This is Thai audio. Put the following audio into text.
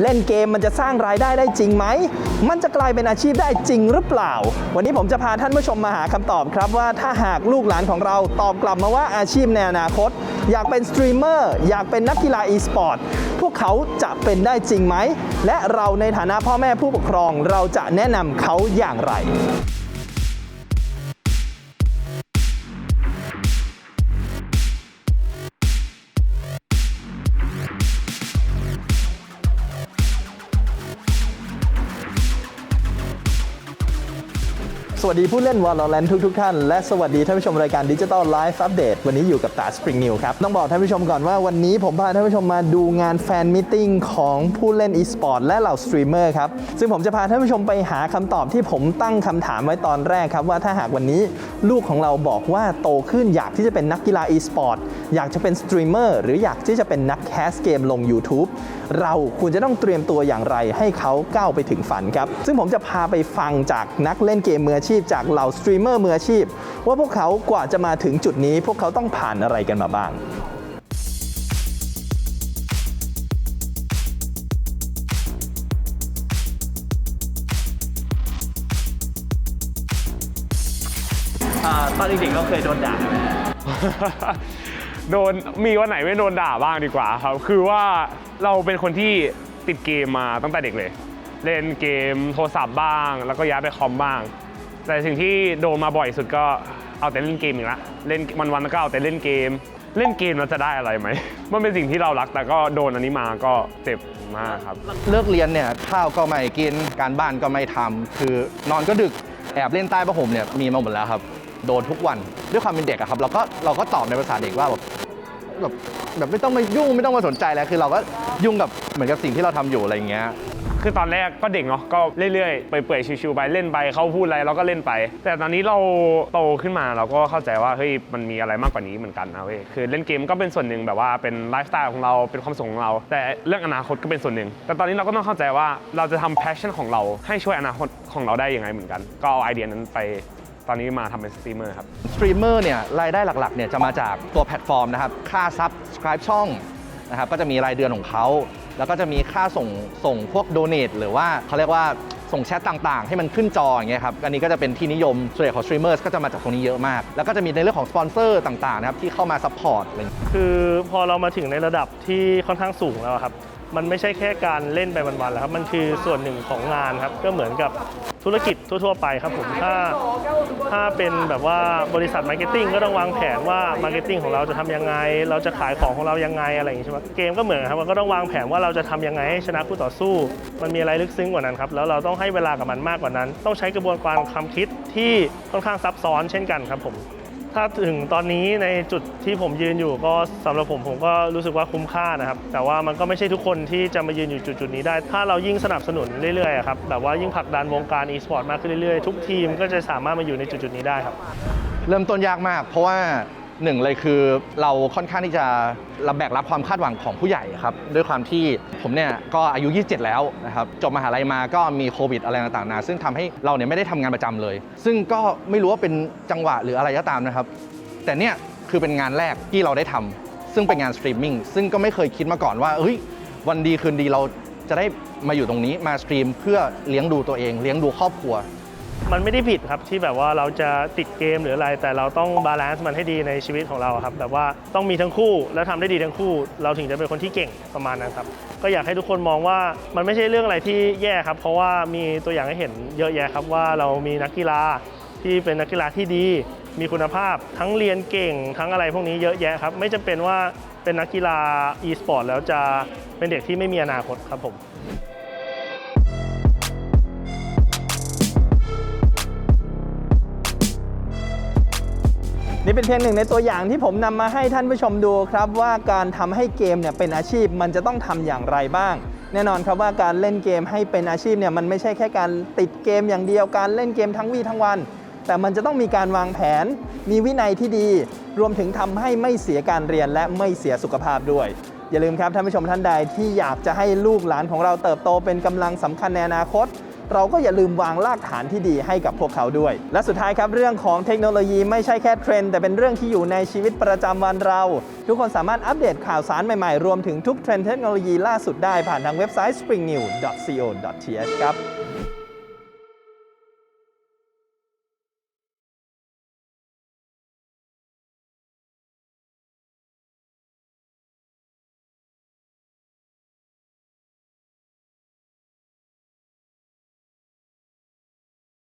เล่นเกมมันจะสร้างรายได้ได้จริงไหม มันจะกลายเป็นอาชีพได้จริงหรือเปล่า วันนี้ผมจะพาท่านผู้ชมมาหาคำตอบครับว่าถ้าหากลูกหลานของเราตอบกลับมาว่าอาชีพในอนาคต อยากเป็นสตรีมเมอร์อยากเป็นนักกีฬาอีสปอร์ตพวกเขาจะเป็นได้จริงไหม และเราในฐานะพ่อแม่ผู้ปกครองเราจะแนะนำเขาอย่างไร สวัสดีผู้เล่น Valorant ทุกทุกท่าน และสวัสดีท่านผู้ชมรายการ Digital Live Update วันนี้อยู่กับตา Spring New ครับ ต้องบอกท่านผู้ชมก่อนว่าวันนี้ผมพาท่านผู้ชมมาดูงานแฟนมิทติ้งของผู้เล่น e-sport และเหล่าสตรีมเมอร์ครับ ซึ่งผมจะพาท่านผู้ชมไปหาคำตอบที่ผมตั้งคำถามไว้ตอนแรกครับ ว่าถ้าหากวันนี้ลูกของเราบอกว่าโตขึ้นอยากที่จะเป็นนักกีฬา e-sport อยากจะเป็นสตรีมเมอร์หรืออยากที่จะเป็นนักแคสเกมลง YouTube เราควรจะต้องเตรียมตัวอย่างไรให้เขาก้าวไปถึงฝันครับซึ่งผมจะพาไปฟังจากนักเล่นเกมมืออาชีพจากเหล่าสตรีมเมอร์มืออาชีพ ว่าพวกเขากว่าจะมาถึงจุดนี้ พวกเขาต้องผ่านอะไรกันมาบ้างตอนเด็กๆเราเคยโดนด่าไหมโดนมีวันไหนไม่โดนด่าบ้างดีกว่าครับ คือว่าเราเป็นคนที่ติดเกมมาตั้งแต่เด็กเลย เล่นเกมโทรศัพท์บ้าง แล้วก็ย้ายไปคอมบ้าง แต่สิ่งที่โดนมาบ่อยสุดก็เอาแต่เล่นเกมอีกละเล่นวันๆก็เอาแต่เล่นเกม เล่นเกมเราจะได้อะไรไหมมันเป็นสิ่งที่เรารักแต่ก็โดนอันนี้มาก็เจ็บมากครับ เลิกเรียนเนี่ยข้าวก็ไม่กินการบ้านก็ไม่ทำคือนอนก็ดึกแอบเล่นใต้ผ้าห่มเนี่ยมีมาหมดแล้วครับโดนทุกวันด้วยความเป็นเด็กอะครับเราก็เราก็ตอบในภาษาเด็กว่าแบบ แบบแบบไม่ต้องมายุ่งไม่ต้องมาสนใจแล้วคือเราก็ยุ่งกับเหมือนกับสิ่งที่เราทำอยู่อะไรอย่างเงี้ยคือตอนแรกก็เด็กเนาะก็เรื่อยๆ เปื่อยๆ ชิวๆไปเล่นไปเขาพูดอะไรเราก็เล่นไป แต่ตอนนี้เราโตขึ้นมาเราก็เข้าใจว่าเฮ้ยมันมีอะไรมากกว่านี้เหมือนกันนะเว้ยคือเล่นเกมก็เป็นส่วนหนึ่งแบบว่าเป็นไลฟ์สไตล์ของเราเป็นความสุขของเรา แต่เรื่องอนาคตก็เป็นส่วนหนึ่ง แต่ตอนนี้เราก็ต้องเข้าใจว่าเราจะทำแพชชั่นของเราให้ช่วยอนาคตของเราได้ยังไงเหมือนกัน ก็เอาไอเดียนั้นไป ตอนนี้มาทำเป็นสตรีมเมอร์ครับ สตรีมเมอร์เนี่ยรายได้หลักๆเนี่ยจะมาจากตัวแพลตฟอร์มนะครับค่าซับสไคร b ์ช่องนะครับก็จะมีรายเดือนของเขา แล้วก็จะมีค่าส่งส่งพวกโดเน a หรือว่าเขาเรียกว่าส่งแชทต่างๆ ให้มันขึ้นจออย่างเงี้ยครับ อันนี้ก็จะเป็นที่นิยมส่วนใหญ่ของสตรีมเมอร์ก็จะมาจากตรงนี้เยอะมาก แล้วก็จะมีในเรื่องของสปอนเซอร์ต่างๆนะครับที่เข้ามาซัพพอร์ตอะไรอย่างเงี้ยคือพอเรามาถึงในระดับที่ค่อนข้างสูงแล้วอะครับ มันไม่ใช่แค่การเล่นไปวันๆแล้วครับมันคือส่วนหนึ่งของงานครับก็เหมือนกับธุรกิจทั่ว ๆ ไปครับผมถ้าถ้าเป็นแบบว่าบริษัทมาร์เก็ตติ้งก็ต้องวางแผนว่ามาร์เก็ตติ้งของเราจะทำยังไง เราจะขายของของเรายังไงอะไรอย่างงี้ใช่ไหมเกมก็เหมือนครับมันก็ต้องวางแผนว่าเราจะทำยังไงให้ชนะคู่ต่อสู้ มันมีอะไรลึกซึ้งกว่านั้นครับแล้วเราต้องให้เวลากับมันมากกว่านั้น ต้องใช้กระบวนการความคิดที่ค่อนข้างซับซ้อนเช่นกันครับผม ถ้าถึงตอนนี้ในจุดที่ผมยืนอยู่ก็สำหรับผมผมก็รู้สึกว่าคุ้มค่านะครับ แต่ว่ามันก็ไม่ใช่ทุกคนที่จะมายืนอยู่จุดๆนี้ได้ ถ้าเรายิ่งสนับสนุนเรื่อยๆครับแบบว่ายิ่งผลักดันวงการ e-sport มากขึ้นเรื่อยๆ ทุกทีมก็จะสามารถมาอยู่ในจุดๆนี้ได้ครับ เริ่มต้นยากมาก เพราะว่า หนึ่งเลยคือเราค่อนข้างที่จะรับแบกรับความคาดหวังของผู้ใหญ่ครับด้วยความที่ผมเนี่ยก็อายุ 27 แล้วนะครับจบมหาลัยมาก็มีโควิดอะไรต่างๆนาซึ่งทำให้เราเนี่ยไม่ได้ทำงานประจำเลย ซึ่งก็ไม่รู้ว่าเป็นจังหวะหรืออะไรก็ตามนะครับ แต่เนี่ยคือเป็นงานแรกที่เราได้ทำซึ่งเป็นงานสตรีมมิ่งซึ่งก็ไม่เคยคิดมาก่อนว่าเฮ้ยวันดีคืนดีเราจะได้มาอยู่ตรงนี้มาสตรีมเพื่อเลี้ยงดูตัวเอง เลี้ยงดูครอบครัว มันไม่ได้ผิดครับที่แบบว่าเราจะติดเกมหรืออะไร แต่เราต้องบาลานซ์มันให้ดีในชีวิตของเราครับแบบว่าต้องมีทั้งคู่และทำได้ดีทั้งคู่ เราถึงจะเป็นคนที่เก่งประมาณนั้นครับก็อยากให้ทุกคนมองว่ามันไม่ใช่เรื่องอะไรที่แย่ครับ เพราะว่ามีตัวอย่างให้เห็นเยอะแยะครับว่าเรามีนักกีฬาที่เป็นนักกีฬาที่ดี มีคุณภาพ ทั้งเรียนเก่ง ทั้งอะไรพวกนี้เยอะแยะครับ ไม่จำเป็นว่าเป็นนักกีฬา e-sport แล้วจะเป็นเด็กที่ไม่มีอนาคตครับผม นี่เป็นเพียงหนึ่งในตัวอย่างที่ผมนำมาให้ท่านผู้ชมดูครับว่าการทำให้เกมเนี่ยเป็นอาชีพมันจะต้องทำอย่างไรบ้าง แน่นอนครับว่าการเล่นเกมให้เป็นอาชีพเนี่ยมันไม่ใช่แค่การติดเกมอย่างเดียวการเล่นเกมทั้งวี่ทั้งวัน แต่มันจะต้องมีการวางแผน มีวินัยที่ดี รวมถึงทำให้ไม่เสียการเรียนและไม่เสียสุขภาพด้วย อย่าลืมครับท่านผู้ชมท่านใดที่อยากจะให้ลูกหลานของเราเติบโตเป็นกำลังสำคัญในอนาคต เราก็อย่าลืมวางรากฐานที่ดีให้กับพวกเขาด้วย และสุดท้ายครับเรื่องของเทคโนโลยีไม่ใช่แค่เทรนด์แต่เป็นเรื่องที่อยู่ในชีวิตประจำวันเรา ทุกคนสามารถอัปเดตข่าวสารใหม่ๆ รวมถึงทุกเทรนด์เทคโนโลยีล่าสุดได้ผ่านทางเว็บไซต์ springnew.co.th ครับ